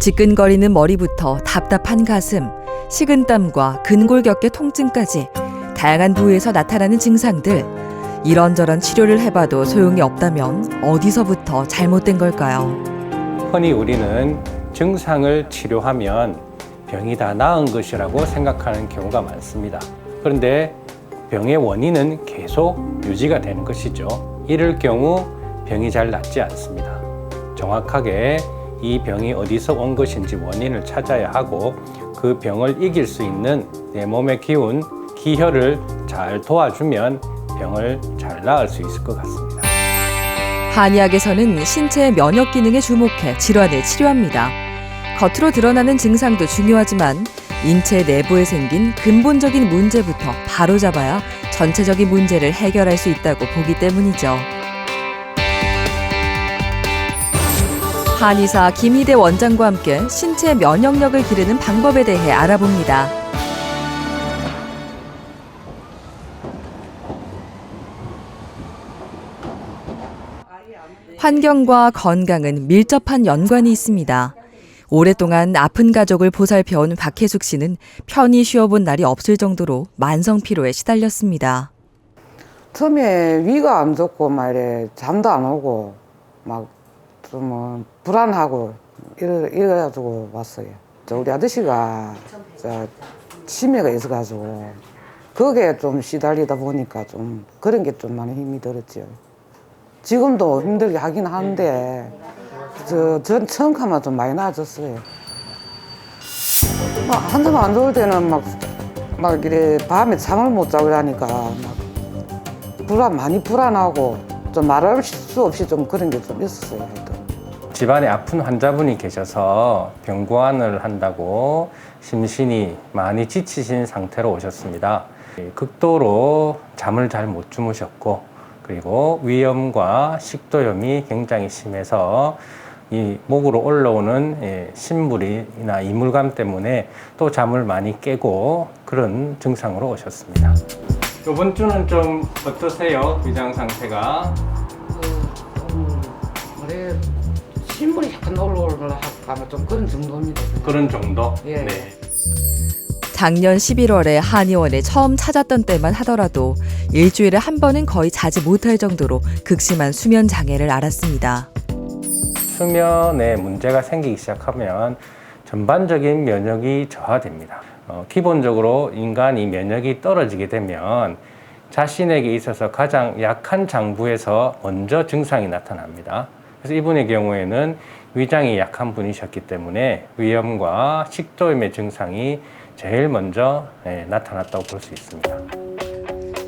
지끈거리는 머리부터 답답한 가슴, 식은땀과 근골격계 통증까지 다양한 부위에서 나타나는 증상들. 이런저런 치료를 해봐도 소용이 없다면 어디서부터 잘못된 걸까요? 흔히 우리는 증상을 치료하면 병이 다 나은 것이라고 생각하는 경우가 많습니다. 그런데 병의 원인은 계속 유지가 되는 것이죠. 이럴 경우 병이 잘 낫지 않습니다. 정확하게 이 병이 어디서 온 것인지 원인을 찾아야 하고 그 병을 이길 수 있는 내 몸의 기운, 기혈을 잘 도와주면 병을 잘 나을 수 있을 것 같습니다. 한의학에서는 신체의 면역 기능에 주목해 질환을 치료합니다. 겉으로 드러나는 증상도 중요하지만 인체 내부에 생긴 근본적인 문제부터 바로 잡아야 전체적인 문제를 해결할 수 있다고 보기 때문이죠. 한의사 김희대 원장과 함께 신체 면역력을 기르는 방법에 대해 알아봅니다. 환경과 건강은 밀접한 연관이 있습니다. 오랫동안 아픈 가족을 보살펴온 박혜숙 씨는 편히 쉬어본 날이 없을 정도로 만성 피로에 시달렸습니다. 처음에 위가 안 좋고 막 이래 잠도 안 오고 막 좀 불안하고 이래 이래가지고 왔어요. 저 우리 아저씨가 저 치매가 있어가지고 거기에 좀 시달리다 보니까 좀 그런 게 좀 많이 힘이 들었죠. 지금도 힘들게 하긴 하는데 저 전 처음 가면 좀 많이 나아졌어요. 막 한참 안 좋을 때는 막 막 이래 밤에 잠을 못 자고 이러니까 막 불안 많이 불안하고 좀 말할 수 없이 좀 그런 게 좀 있었어요. 집안에 아픈 환자분이 계셔서 병고안을 한다고 심신이 많이 지치신 상태로 오셨습니다. 극도로 잠을 잘 못 주무셨고 그리고 위염과 식도염이 굉장히 심해서 이 목으로 올라오는 예, 신물이나 이물감 때문에 또 잠을 많이 깨고 그런 증상으로 오셨습니다. 이번 주는 좀 어떠세요? 위장 상태가? 하면 좀 그런 정도입니다. 그런 정도? 예. 네. 작년 11월에 한의원에 처음 찾았던 때만 하더라도 일주일에 한 번은 거의 자지 못할 정도로 극심한 수면 장애를 앓았습니다. 수면에 문제가 생기기 시작하면 전반적인 면역이 저하됩니다. 어, 기본적으로 인간이 면역이 떨어지게 되면 자신에게 있어서 가장 약한 장부에서 먼저 증상이 나타납니다. 그래서 이분의 경우에는 위장이 약한 분이셨기 때문에 위염과 식도염의 증상이 제일 먼저 예, 나타났다고 볼 수 있습니다.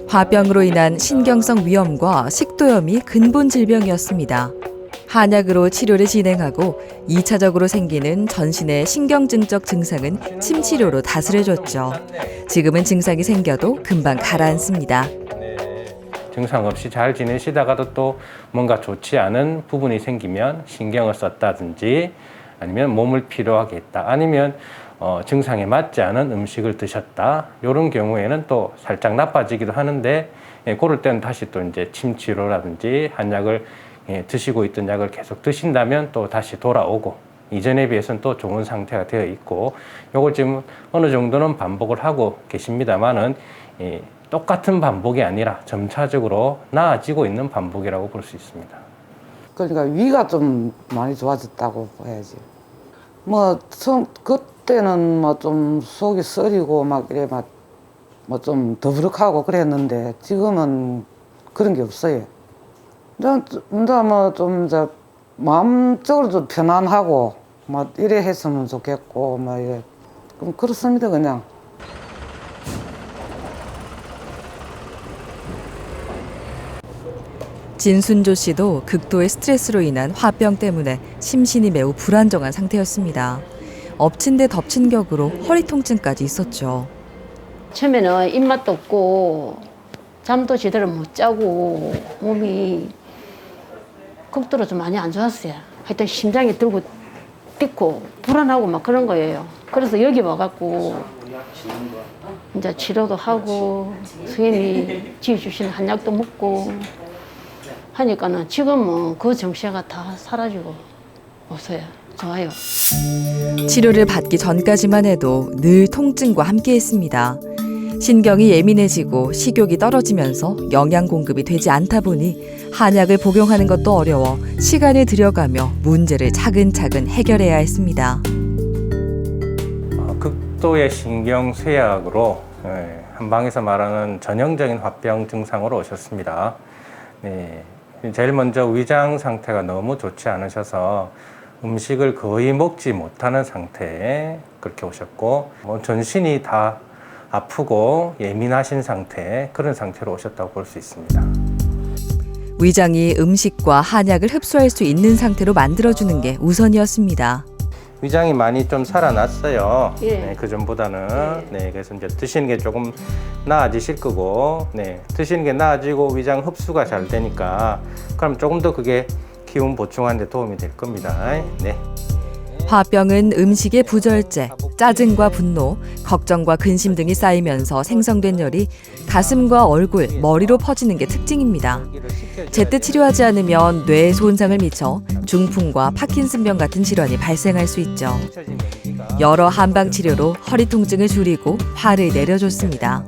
화병으로 인한 신경성 위염과 식도염이 근본 질병이었습니다. 한약으로 치료를 진행하고 2차적으로 생기는 전신의 신경증적 증상은 침치료로 다스려줬죠. 지금은 증상이 생겨도 금방 가라앉습니다. 네, 증상 없이 잘 지내시다가도 또 뭔가 좋지 않은 부분이 생기면 신경을 썼다든지 아니면 몸을 피로하게 했다 아니면 어, 증상에 맞지 않은 음식을 드셨다 이런 경우에는 또 살짝 나빠지기도 하는데 예, 그럴 때는 다시 또 이제 침치료라든지 한약을 예, 드시고 있던 약을 계속 드신다면 또 다시 돌아오고 이전에 비해서는 또 좋은 상태가 되어 있고 요걸 지금 어느 정도는 반복을 하고 계십니다만은 이 똑같은 반복이 아니라 점차적으로 나아지고 있는 반복이라고 볼 수 있습니다. 그러니까 위가 좀 많이 좋아졌다고 봐야지. 뭐 처음 그때는 뭐 좀 속이 쓰리고 막 이래 막 뭐 좀 더부룩하고 그랬는데 지금은 그런 게 없어요. 혼자 뭐좀 저 마음적으로 좀 편안하고 뭐 이래 했으면 좋겠고 뭐 이래 그럼 그렇습니다 그냥. 진순조 씨도 극도의 스트레스로 인한 화병 때문에 심신이 매우 불안정한 상태였습니다. 엎친 데 덮친 격으로 허리 통증까지 있었죠. 처음에는 입맛도 없고 잠도 제대로 못 자고 몸이 극도로 좀 많이 안 좋았어요. 하여튼 심장이 들고 뛰고 불안하고 막 그런 거예요. 그래서 여기 와갖고 이제 치료도 하고 선생님이 지어주신 한약도 먹고 하니까는 지금은 그 정체가 다 사라지고 없어요. 좋아요. 치료를 받기 전까지만 해도 늘 통증과 함께했습니다. 신경이 예민해지고 식욕이 떨어지면서 영양 공급이 되지 않다 보니 한약을 복용하는 것도 어려워 시간을 들여가며 문제를 차근차근 해결해야 했습니다. 어, 극도의 신경 쇠약으로 예, 한방에서 말하는 전형적인 화병 증상으로 오셨습니다. 네, 제일 먼저 위장 상태가 너무 좋지 않으셔서 음식을 거의 먹지 못하는 상태에 그렇게 오셨고 뭐 전신이 다 아프고 예민하신 상태 그런 상태로 오셨다고 볼 수 있습니다. 위장이 음식과 한약을 흡수할 수 있는 상태로 만들어주는 게 우선이었습니다. 위장이 많이 좀 살아났어요. 예. 네, 그 전보다는 네, 그래서 이제 드시는 게 조금 나아지실 거고, 네, 드시는 게 나아지고 위장 흡수가 잘 되니까 그럼 조금 더 그게 기운 보충하는 데 도움이 될 겁니다. 네. 화병은 음식의 부절제, 짜증과 분노, 걱정과 근심 등이 쌓이면서 생성된 열이 가슴과 얼굴, 머리로 퍼지는 게 특징입니다. 제때 치료하지 않으면 뇌에 손상을 미쳐 중풍과 파킨슨병 같은 질환이 발생할 수 있죠. 여러 한방 치료로 허리 통증을 줄이고 화를 내려줬습니다.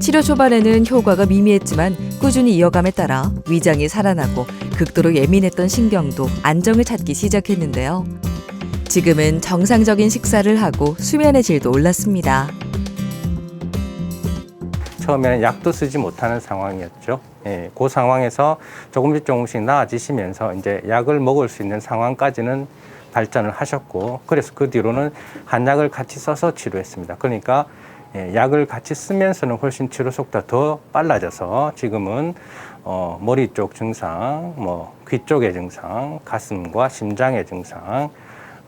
치료 초반에는 효과가 미미했지만 꾸준히 이어감에 따라 위장이 살아나고 극도로 예민했던 신경도 안정을 찾기 시작했는데요. 지금은 정상적인 식사를 하고 수면의 질도 올랐습니다. 처음에는 약도 쓰지 못하는 상황이었죠. 예, 그 상황에서 조금씩 조금씩 나아지시면서 이제 약을 먹을 수 있는 상황까지는 발전을 하셨고, 그래서 그 뒤로는 한약을 같이 써서 치료했습니다. 그러니까 예, 약을 같이 쓰면서는 훨씬 치료 속도가 더 빨라져서 지금은 어, 머리 쪽 증상, 뭐 귀 쪽의 증상, 가슴과 심장의 증상,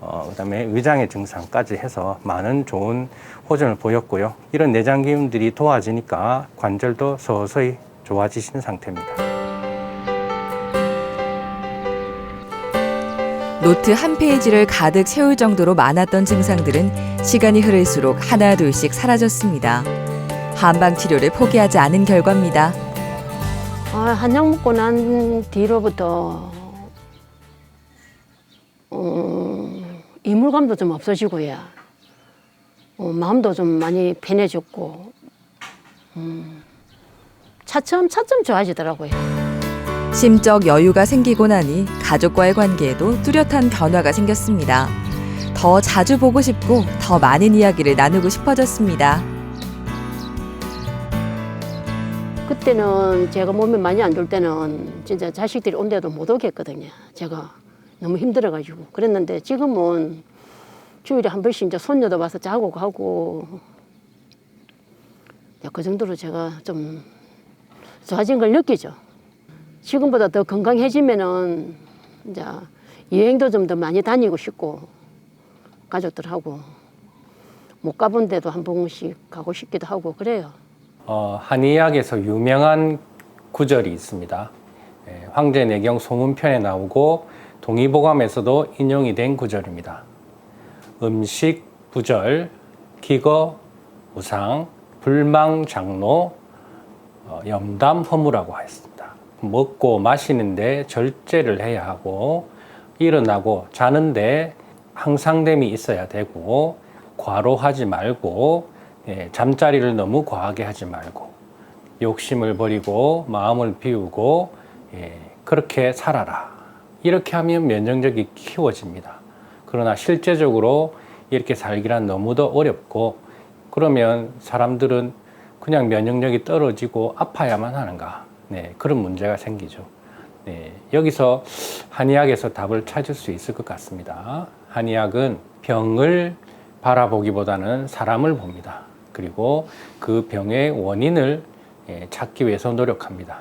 어, 그다음에 위장의 증상까지 해서 많은 좋은 호전을 보였고요. 이런 내장 기운들이 도와지니까 관절도 서서히 좋아지신 상태입니다. 노트 한 페이지를 가득 채울 정도로 많았던 증상들은 시간이 흐를수록 하나 둘씩 사라졌습니다. 한방 치료를 포기하지 않은 결과입니다. 아, 한약 먹고 난 뒤로부터 음, 이물감도 좀 없어지고요. 어, 마음도 좀 많이 편해졌고 음, 차츰 차츰 좋아지더라고요. 심적 여유가 생기고 나니 가족과의 관계에도 뚜렷한 변화가 생겼습니다. 더 자주 보고 싶고 더 많은 이야기를 나누고 싶어졌습니다. 그때는 제가 몸이 많이 안 좋을 때는 진짜 자식들이 온데도 못 오겠거든요. 제가 너무 힘들어가지고 그랬는데 지금은 주일에 한 번씩 이제 손녀도 와서 자고 가고 이제 그 정도로 제가 좀 좋아진 걸 느끼죠. 지금보다 더 건강해지면은 이제 여행도 좀 더 많이 다니고 싶고 가족들하고 못 가본 데도 한 번씩 가고 싶기도 하고 그래요. 어, 한의학에서 유명한 구절이 있습니다. 예, 황제 내경 소문편에 나오고 동의보감에서도 인용이 된 구절입니다. 음식 부절, 기거 우상, 불망 장로, 어, 염담 허무라고 했습니다. 먹고 마시는데 절제를 해야 하고 일어나고 자는데 항상됨이 있어야 되고 과로하지 말고 예, 잠자리를 너무 과하게 하지 말고 욕심을 버리고 마음을 비우고 예, 그렇게 살아라. 이렇게 하면 면역력이 키워집니다. 그러나 실제적으로 이렇게 살기란 너무도 어렵고 그러면 사람들은 그냥 면역력이 떨어지고 아파야만 하는가? 네, 그런 문제가 생기죠. 네, 여기서 한의학에서 답을 찾을 수 있을 것 같습니다. 한의학은 병을 바라보기보다는 사람을 봅니다. 그리고 그 병의 원인을 예, 찾기 위해서 노력합니다.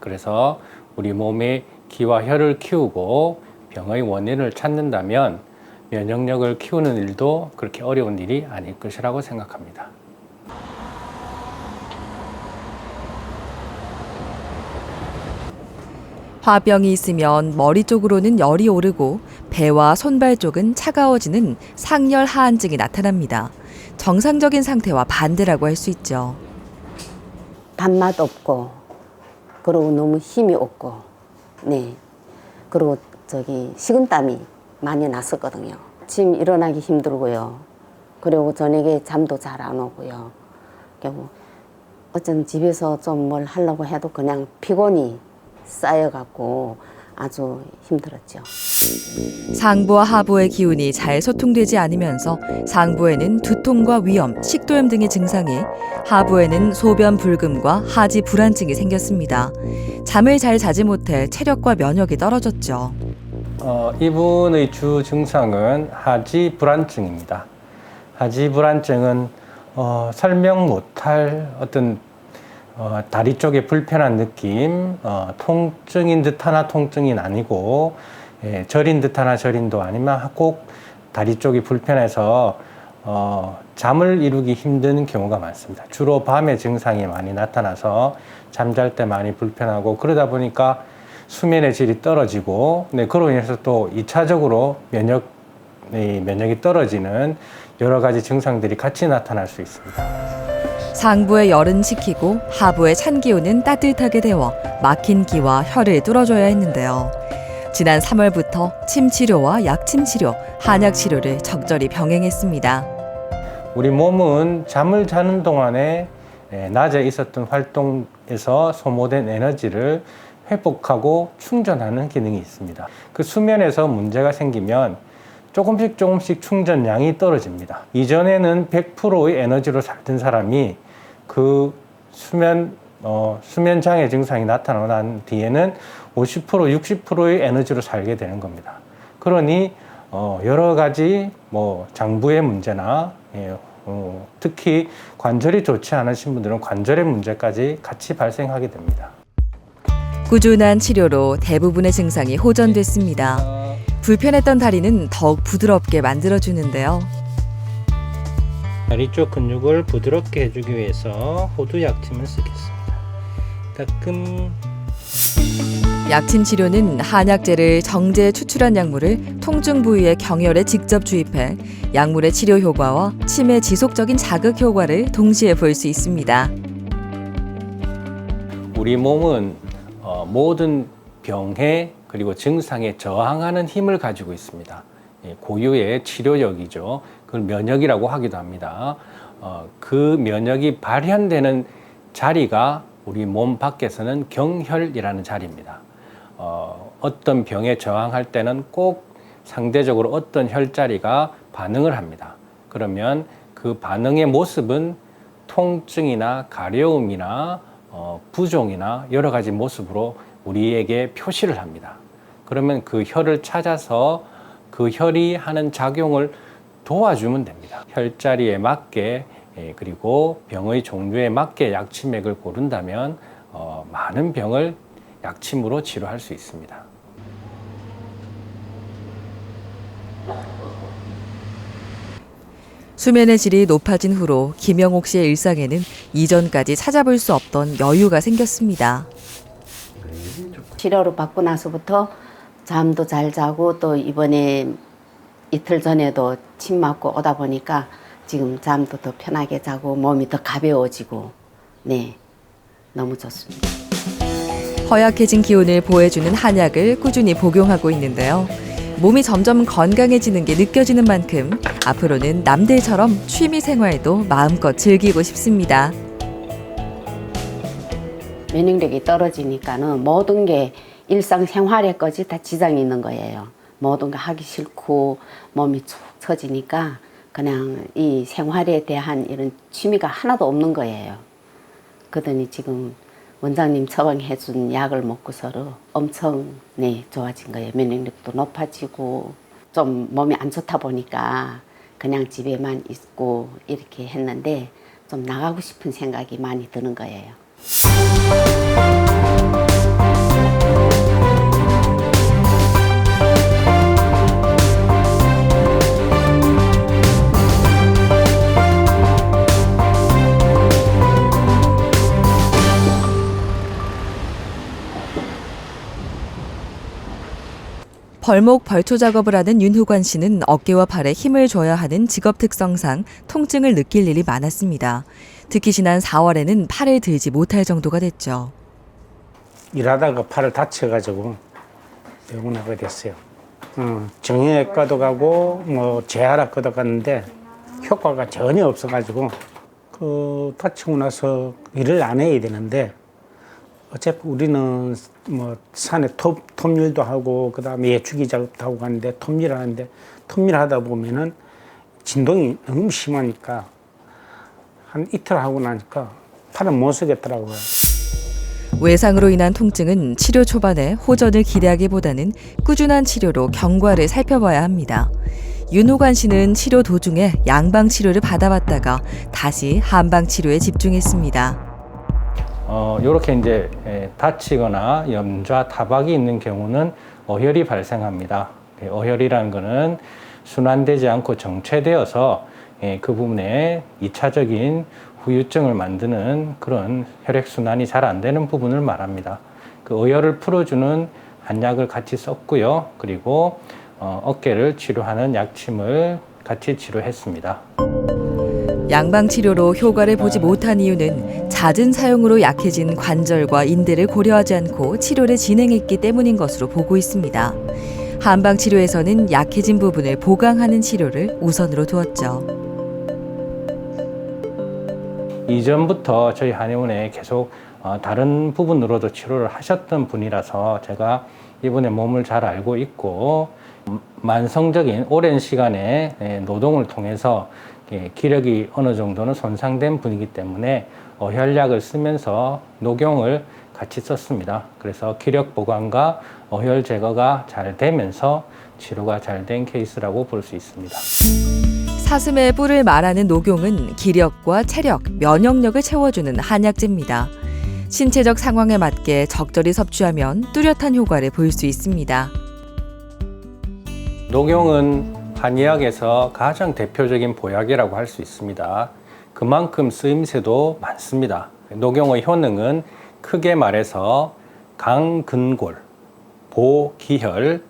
그래서 우리 몸의 기와 혈을 키우고 병의 원인을 찾는다면 면역력을 키우는 일도 그렇게 어려운 일이 아닐 것이라고 생각합니다. 화병이 있으면 머리 쪽으로는 열이 오르고 배와 손발 쪽은 차가워지는 상열 하한증이 나타납니다. 정상적인 상태와 반대라고 할 수 있죠. 단맛 없고 그리고 너무 힘이 없고 네 그리고 저기 식은땀이 많이 났었거든요. 아침 일어나기 힘들고요. 그리고 저녁에 잠도 잘 안 오고요. 그리고 어쩐 집에서 좀 뭘 하려고 해도 그냥 피곤이 쌓여갖고 아주 힘들었죠. 상부와 하부의 기운이 잘 소통되지 않으면서 상부에는 두통과 위염, 식도염 등의 증상이, 하부에는 소변 불금과 하지 불안증이 생겼습니다. 잠을 잘 자지 못해 체력과 면역이 떨어졌죠. 어, 이분의 주 증상은 하지 불안증입니다. 하지 불안증은 어, 설명 못할 어떤 어, 다리 쪽에 불편한 느낌, 어, 통증인 듯 하나 통증이 아니고 예, 저린 듯 하나 저린도 아니면 꼭 다리 쪽이 불편해서 어, 잠을 이루기 힘든 경우가 많습니다. 주로 밤에 증상이 많이 나타나서 잠잘 때 많이 불편하고 그러다 보니까 수면의 질이 떨어지고 네, 그로 인해서 또 2차적으로 면역, 이 면역이 떨어지는 여러 가지 증상들이 같이 나타날 수 있습니다. 상부에 열은 식히고 하부에 찬 기운은 따뜻하게 데워 막힌 기와 혀를 뚫어줘야 했는데요. 지난 3월부터 침 치료와 약침 치료, 한약 치료를 적절히 병행했습니다. 우리 몸은 잠을 자는 동안에 예, 낮에 있었던 활동에서 소모된 에너지를 회복하고 충전하는 기능이 있습니다. 그 수면에서 문제가 생기면 조금씩 조금씩 충전량이 떨어집니다. 이전에는 100%의 에너지로 살던 사람이 그 수면 어, 수면 장애 증상이 나타나고 난 뒤에는 50% 60%의 에너지로 살게 되는 겁니다. 그러니 어, 여러 가지 뭐 장부의 문제나 예, 어, 특히 관절이 좋지 않으신 분들은 관절의 문제까지 같이 발생하게 됩니다. 꾸준한 치료로 대부분의 증상이 호전됐습니다. 불편했던 다리는 더욱 부드럽게 만들어주는데요. 다리 쪽 근육을 부드럽게 해주기 위해서 호두 약침을 쓰겠습니다. 따끔 약침 치료는 한약재를 정제해 추출한 약물을 통증 부위의 경혈에 직접 주입해 약물의 치료 효과와 침의 지속적인 자극 효과를 동시에 볼 수 있습니다. 우리 몸은 어, 모든 병해 그리고 증상에 저항하는 힘을 가지고 있습니다. 예, 고유의 치료력이죠. 그걸 면역이라고 하기도 합니다. 어, 그 면역이 발현되는 자리가 우리 몸 밖에서는 경혈이라는 자리입니다. 어, 어떤 병에 저항할 때는 꼭 상대적으로 어떤 혈자리가 반응을 합니다. 그러면 그 반응의 모습은 통증이나 가려움이나 어, 부종이나 여러 가지 모습으로 우리에게 표시를 합니다. 그러면 그 혈을 찾아서 그 혈이 하는 작용을 도와주면 됩니다. 혈자리에 맞게 예, 그리고 병의 종류에 맞게 약침액을 고른다면 어, 많은 병을 약침으로 치료할 수 있습니다. 수면의 질이 높아진 후로 김영옥 씨의 일상에는 이전까지 찾아볼 수 없던 여유가 생겼습니다. 치료를 받고 나서부터 잠도 잘 자고 또 이번에 이틀 전에도 침 맞고 오다 보니까 지금 잠도 더 편하게 자고 몸이 더 가벼워지고 네 너무 좋습니다. 허약해진 기운을 보해주는 한약을 꾸준히 복용하고 있는데요. 몸이 점점 건강해지는 게 느껴지는 만큼 앞으로는 남들처럼 취미 생활도 마음껏 즐기고 싶습니다. 면역력이 떨어지니까는 모든 게 일상생활에까지 다 지장이 있는 거예요. 모든 거 하기 싫고 몸이 축 처지니까 그냥 이 생활에 대한 이런 취미가 하나도 없는 거예요. 그러더니 지금 원장님 처방해 준 약을 먹고 서로 엄청 네 좋아진 거예요. 면역력도 높아지고 좀 몸이 안 좋다 보니까 그냥 집에만 있고 이렇게 했는데 좀 나가고 싶은 생각이 많이 드는 거예요. 벌목 벌초 작업을 하는 윤후관 씨는 어깨와 팔에 힘을 줘야 하는 직업 특성상 통증을 느낄 일이 많았습니다. 특히 지난 4월에는 팔을 들지 못할 정도가 됐죠. 일하다가 팔을 다쳐가지고 병원하게 됐어요. 어, 정형외과도 가고 뭐 재활학과도 갔는데 효과가 전혀 없어가지고 그 다치고 나서 일을 안 해야 되는데 어차피 우리는 뭐 산에 톱, 톱일도 하고 그다음에 예추기 작업도 하고 가는데 톱일 하는데 톱일 하다 보면은 진동이 너무 심하니까 한 이틀 하고 나니까 팔은 못 쓰겠더라고요. 외상으로 인한 통증은 치료 초반에 호전을 기대하기보다는 꾸준한 치료로 경과를 살펴봐야 합니다. 윤호관 씨는 치료 도중에 양방 치료를 받아봤다가 다시 한방 치료에 집중했습니다. 어, 이렇게 이제 에, 다치거나 염좌, 타박이 있는 경우는 어혈이 발생합니다. 예, 어혈이라는 것은 순환되지 않고 정체되어서 예, 그 부분에 이차적인 후유증을 만드는 그런 혈액순환이 잘 안 되는 부분을 말합니다. 그 어혈을 풀어주는 한약을 같이 썼고요. 그리고 어, 어깨를 치료하는 약침을 같이 치료했습니다. 양방 치료로 효과를 보지 못한 이유는 잦은 사용으로 약해진 관절과 인대를 고려하지 않고 치료를 진행했기 때문인 것으로 보고 있습니다. 한방 치료에서는 약해진 부분을 보강하는 치료를 우선으로 두었죠. 이전부터 저희 한의원에 계속 어, 다른 부분으로도 치료를 하셨던 분이라서 제가 이분의 몸을 잘 알고 있고 음, 만성적인 오랜 시간의 예, 노동을 통해서 예, 기력이 어느 정도는 손상된 분이기 때문에 어혈약을 쓰면서 녹용을 같이 썼습니다. 그래서 기력 보강과 어혈 제거가 잘 되면서 치료가 잘 된 케이스라고 볼 수 있습니다. 사슴의 뿔을 말하는 녹용은 기력과 체력, 면역력을 채워주는 한약재입니다. 신체적 상황에 맞게 적절히 섭취하면 뚜렷한 효과를 볼 수 있습니다. 녹용은 한의학에서 가장 대표적인 보약이라고 할 수 있습니다. 그만큼 쓰임새도 많습니다. 녹용의 효능은 크게 말해서 강근골, 보기혈,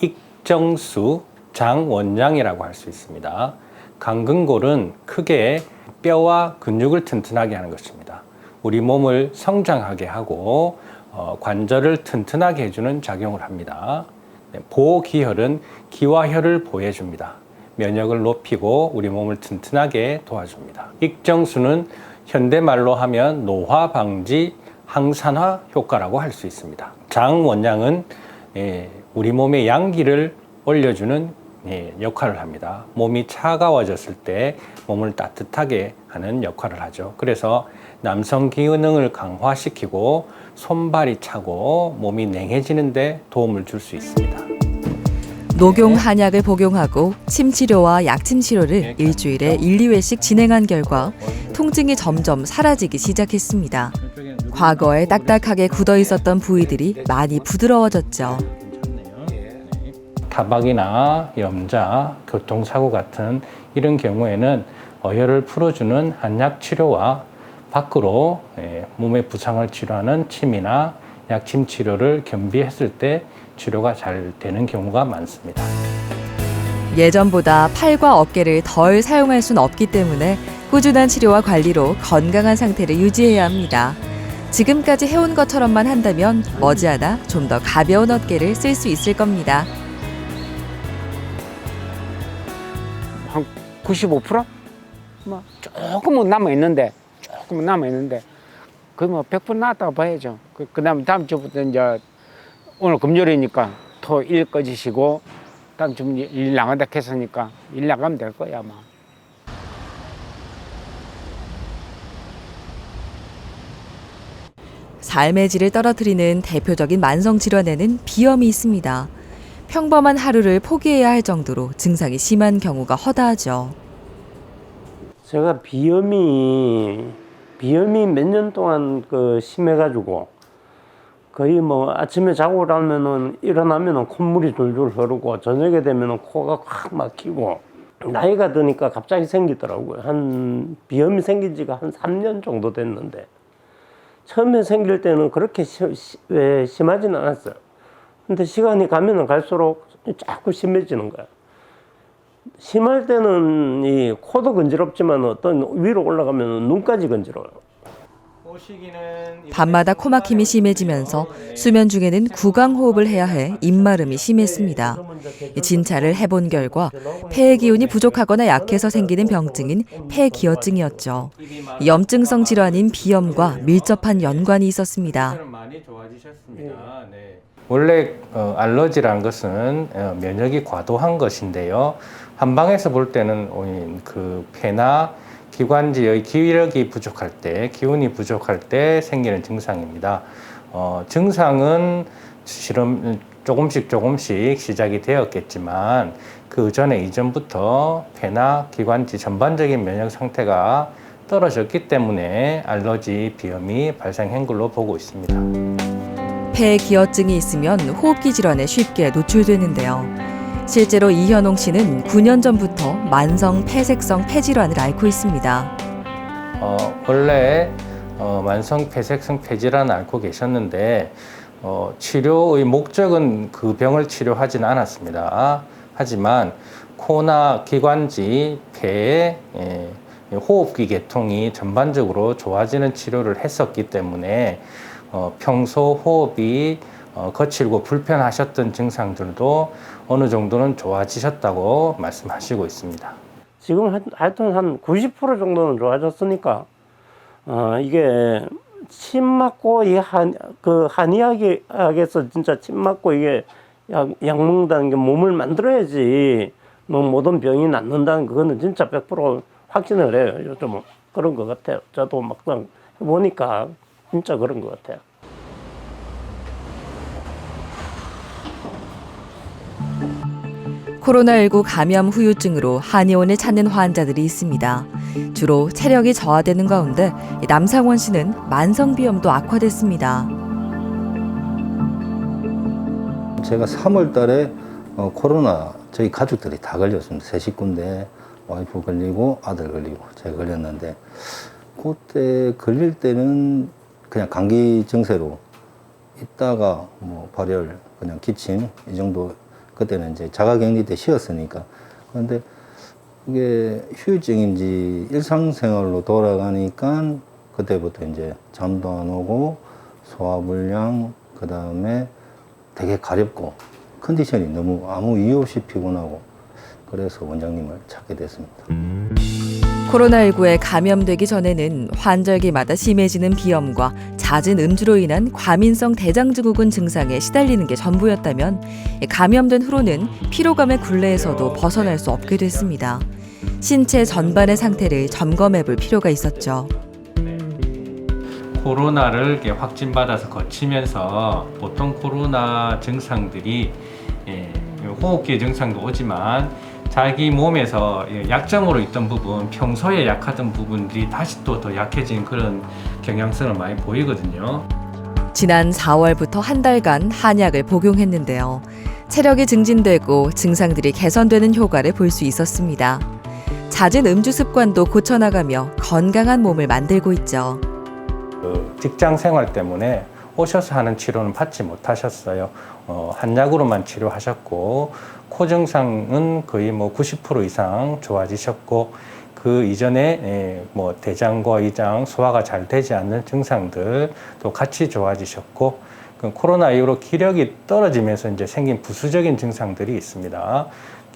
익정수, 장원장이라고 할 수 있습니다. 강근골은 크게 뼈와 근육을 튼튼하게 하는 것입니다. 우리 몸을 성장하게 하고 어, 관절을 튼튼하게 해주는 작용을 합니다. 네, 보기혈은 기와 혈을 보해줍니다. 면역을 높이고 우리 몸을 튼튼하게 도와줍니다. 익정수는 현대말로 하면 노화 방지 항산화 효과라고 할 수 있습니다. 장원양은 예, 우리 몸의 양기를 올려주는 예, 역할을 합니다. 몸이 차가워졌을 때 몸을 따뜻하게 하는 역할을 하죠. 그래서 남성 기능을 강화시키고 손발이 차고 몸이 냉해지는데 도움을 줄 수 있습니다. 녹용 한약을 복용하고 침 치료와 약침 치료를 일주일에 1, 2회씩 진행한 결과 통증이 점점 사라지기 시작했습니다. 과거에 딱딱하게 굳어 있었던 부위들이 많이 부드러워졌죠. 타박이나 염자, 교통사고 같은 이런 경우에는 어혈을 풀어주는 한약 치료와 밖으로 예, 몸의 부상을 치료하는 침이나 약침 치료를 겸비했을 때 치료가 잘 되는 경우가 많습니다. 예전보다 팔과 어깨를 덜 사용할 수는 없기 때문에 꾸준한 치료와 관리로 건강한 상태를 유지해야 합니다. 지금까지 해온 것처럼만 한다면 머지않아 좀 더 가벼운 어깨를 쓸 수 있을 겁니다. 한 95%? 뭐 조금은 남아 있는데 조금은 남아 있는데 그뭐 100% 나왔다고 봐야죠. 그 그 다음 다음 주부터 이제 오늘 금요일이니까 토 일 꺼지시고 다음 주 일 나간다 했으니까 일 나가면 될 거야 아마. 삶의 질을 떨어뜨리는 대표적인 만성 질환에는 비염이 있습니다. 평범한 하루를 포기해야 할 정도로 증상이 심한 경우가 허다하죠. 제가 비염이 비염이 몇 년 동안 그 심해가지고 거의 뭐 아침에 자고 나면은 일어나면은 콧물이 줄줄 흐르고 저녁에 되면은 코가 확 막히고 나이가 드니까 갑자기 생기더라고요. 한 비염이 생긴 지가 한 3년 정도 됐는데 처음에 생길 때는 그렇게 시, 시, 왜 심하지는 않았어요. 근데 시간이 가면은 갈수록 자꾸 심해지는 거야. 심할 때는 이 코도 건지럽지만 어떤 위로 올라가면 눈까지 건지러워요. 밤마다 코막힘이 심해지면서 수면 중에는 구강 호흡을 해야 해 입마름이 심했습니다. 진찰을 해본 결과 폐의 기운이 부족하거나 약해서 생기는 병증인 폐기어증이었죠. 염증성 질환인 비염과 밀접한 연관이 있었습니다. 네. 원래 어, 알러지라는 것은 어, 면역이 과도한 것인데요. 한방에서 볼 때는 어, 그 폐나 기관지의 기력이 부족할 때, 기운이 부족할 때 생기는 증상입니다. 어, 증상은 실험 조금씩 조금씩 시작이 되었겠지만 그 전에 이전부터 폐나 기관지 전반적인 면역 상태가 떨어졌기 때문에 알러지 비염이 발생한 걸로 보고 있습니다. 폐 기어증이 있으면 호흡기 질환에 쉽게 노출되는데요. 실제로 이현홍 씨는 9년 전부터 만성 폐색성 폐질환을 앓고 있습니다. 어, 원래 어, 만성 폐색성 폐질환을 앓고 계셨는데 어, 치료의 목적은 그 병을 치료하지는 않았습니다. 하지만 코나 기관지, 폐의 예, 호흡기 계통이 전반적으로 좋아지는 치료를 했었기 때문에 어, 평소 호흡이 어, 거칠고 불편하셨던 증상들도 어느 정도는 좋아지셨다고 말씀하시고 있습니다. 지금 하- 하여튼 한 90% 정도는 좋아졌으니까 어 이게 침 맞고 이 한 그 한의학에서 진짜 침 맞고 이게 약, 약 먹는다는 게 몸을 만들어야지 뭐 모든 병이 낫는다는 그거는 진짜 100% 확신을 해요 요즘은 그런 것 같아요 저도 막상 해보니까 진짜 그런 것 같아요. 코로나19 감염 후유증으로 한의원을 찾는 환자들이 있습니다. 주로 체력이 저하되는 가운데 남상원 씨는 만성 비염도 악화됐습니다. 제가 3월 달에 어, 코로나 저희 가족들이 다 걸렸습니다. 세 식구인데 와이프 걸리고 아들 걸리고 제가 걸렸는데 그때 걸릴 때는 그냥 감기 증세로 있다가 뭐 발열 그냥 기침 이 정도 그때는 이제 자가격리 때 쉬었으니까 그런데 그게 휴유증인지 일상생활로 돌아가니까 그때부터 이제 잠도 안 오고 소화불량 그 다음에 되게 가렵고 컨디션이 너무 아무 이유 없이 피곤하고 그래서 원장님을 찾게 됐습니다. 코로나19에 감염되기 전에는 환절기마다 심해지는 비염과 잦은 음주로 인한 과민성 대장증후군 증상에 시달리는 게 전부였다면 감염된 후로는 피로감의 굴레에서도 벗어날 수 없게 됐습니다. 신체 전반의 상태를 점검해 볼 필요가 있었죠. 코로나를 확진받아서 거치면서 보통 코로나 증상들이 예, 호흡기 증상도 오지만 자기 몸에서 예, 약점으로 있던 부분, 평소에 약하던 부분들이 다시 또 더 약해진 그런 경향성을 많이 보이거든요. 지난 4월부터 한 달간 한약을 복용했는데요. 체력이 증진되고 증상들이 개선되는 효과를 볼 수 있었습니다. 잦은 음주 습관도 고쳐나가며 건강한 몸을 만들고 있죠. 그 직장 생활 때문에 오셔서 하는 치료는 받지 못하셨어요. 어, 한약으로만 치료하셨고 코 증상은 거의 뭐 90% 이상 좋아지셨고 그 이전에 예, 뭐 대장과 이장 소화가 잘 되지 않는 증상들 또 같이 좋아지셨고 그 코로나 이후로 기력이 떨어지면서 이제 생긴 부수적인 증상들이 있습니다.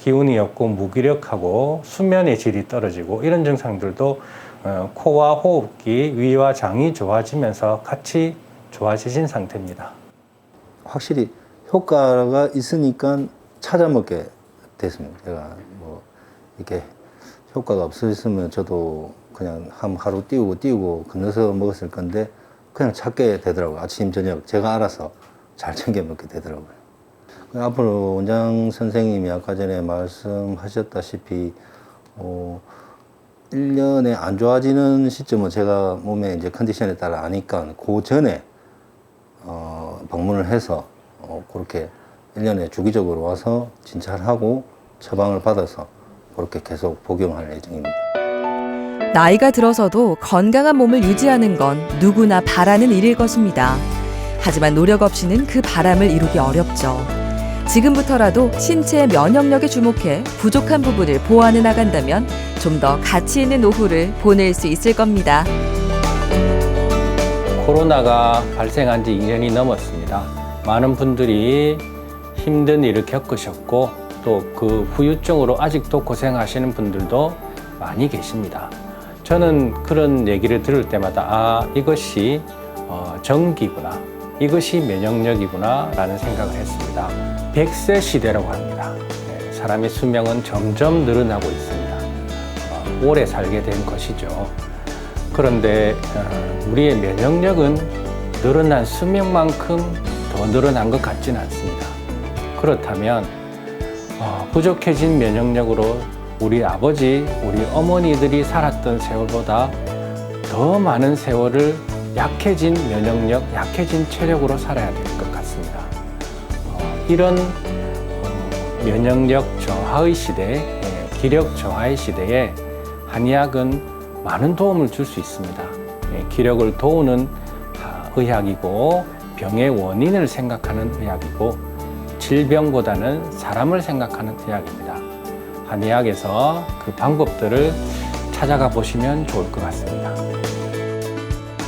기운이 없고 무기력하고 수면의 질이 떨어지고 이런 증상들도 어, 코와 호흡기, 위와 장이 좋아지면서 같이 좋아지신 상태입니다. 확실히 효과가 있으니까 찾아 먹게 됐습니다. 제가 뭐 이렇게 효과가 없었으면 저도 그냥 한 하루 띄우고 띄우고 건너서 먹었을 건데 그냥 찾게 되더라고요. 아침 저녁 제가 알아서 잘 챙겨 먹게 되더라고요. 그 앞으로 원장 선생님이 아까 전에 말씀하셨다시피 어 1년에 안 좋아지는 시점은 제가 몸의 이제 컨디션에 따라 아니까 그 전에 어, 방문을 해서 어, 그렇게 1년에 주기적으로 와서 진찰하고 처방을 받아서 그렇게 계속 복용할 예정입니다. 나이가 들어서도 건강한 몸을 유지하는 건 누구나 바라는 일일 것입니다. 하지만 노력 없이는 그 바람을 이루기 어렵죠. 지금부터라도 신체의 면역력에 주목해 부족한 부분을 보완해 나간다면 좀 더 가치 있는 노후를 보낼 수 있을 겁니다. 코로나가 발생한 지 2년이 넘었습니다. 많은 분들이 힘든 일을 겪으셨고 또 그 후유증으로 아직도 고생하시는 분들도 많이 계십니다. 저는 그런 얘기를 들을 때마다 아 이것이 어, 정기구나 이것이 면역력이구나 라는 생각을 했습니다. 100세 시대라고 합니다. 네, 사람의 수명은 점점 늘어나고 있습니다. 어, 오래 살게 된 것이죠. 그런데 어, 우리의 면역력은 늘어난 수명만큼 더 늘어난 것 같지는 않습니다. 그렇다면 어, 부족해진 면역력으로 우리 아버지, 우리 어머니들이 살았던 세월보다 더 많은 세월을 약해진 면역력, 약해진 체력으로 살아야 될 것 같습니다. 어, 이런 어, 면역력 저하의 시대, 예, 기력 저하의 시대에 한의학은 많은 도움을 줄 수 있습니다. 예, 기력을 도우는 아, 의학이고 병의 원인을 생각하는 의학이고 질병보다는 사람을 생각하는 의학입니다. 한의학에서 그 방법들을 찾아가 보시면 좋을 것 같습니다.